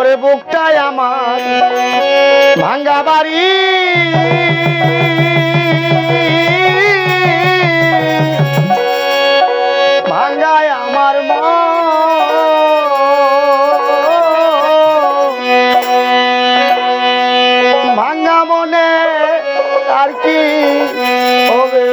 ওরে বুকটাই আমার ভাঙ্গা বাড়ি। ভাঙ্গায় আমার মা ভাঙ্গা মনে আর কি হবে?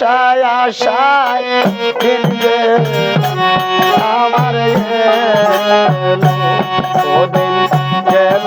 আশায় আশায় দিনকে আমার গেল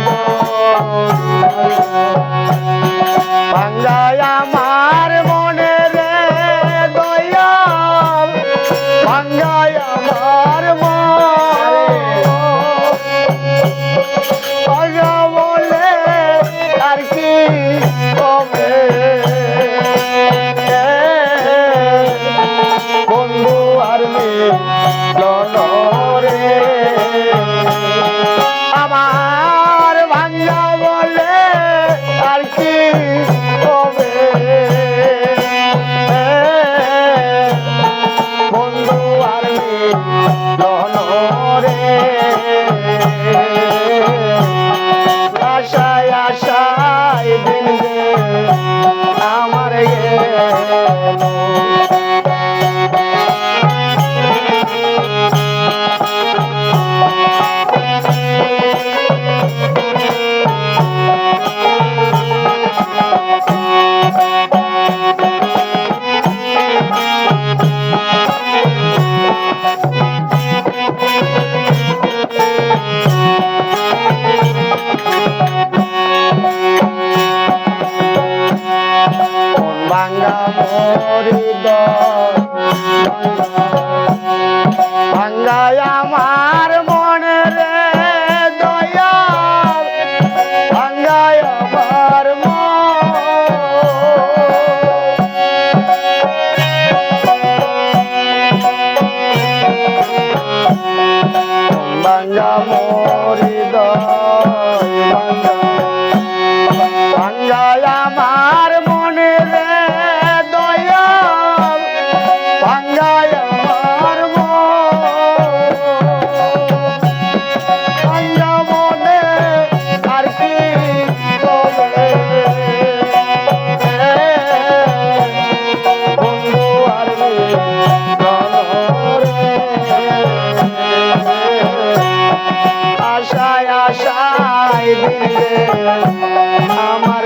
আমার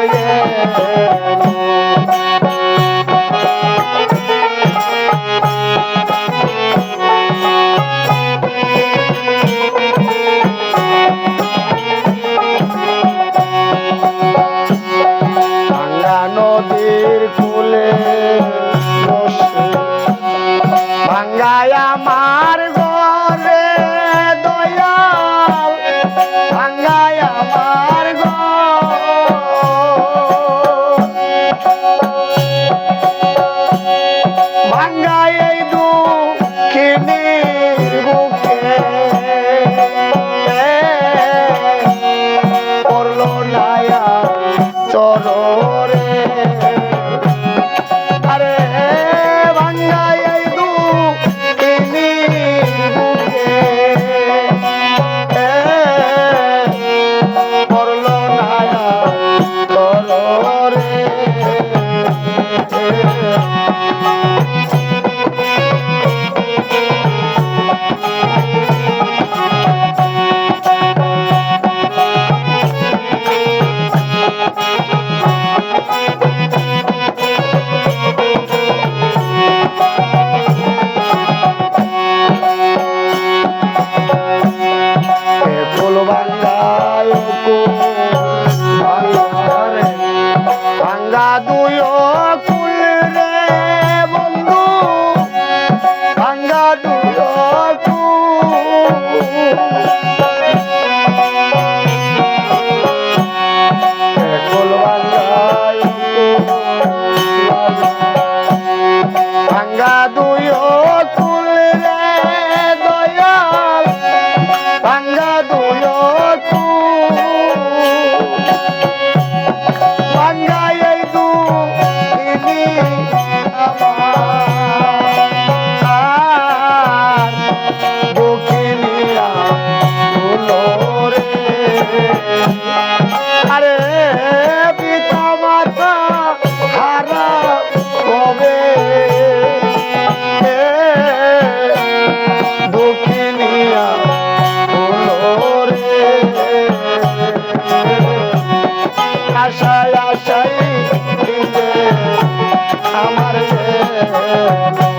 আমার গাও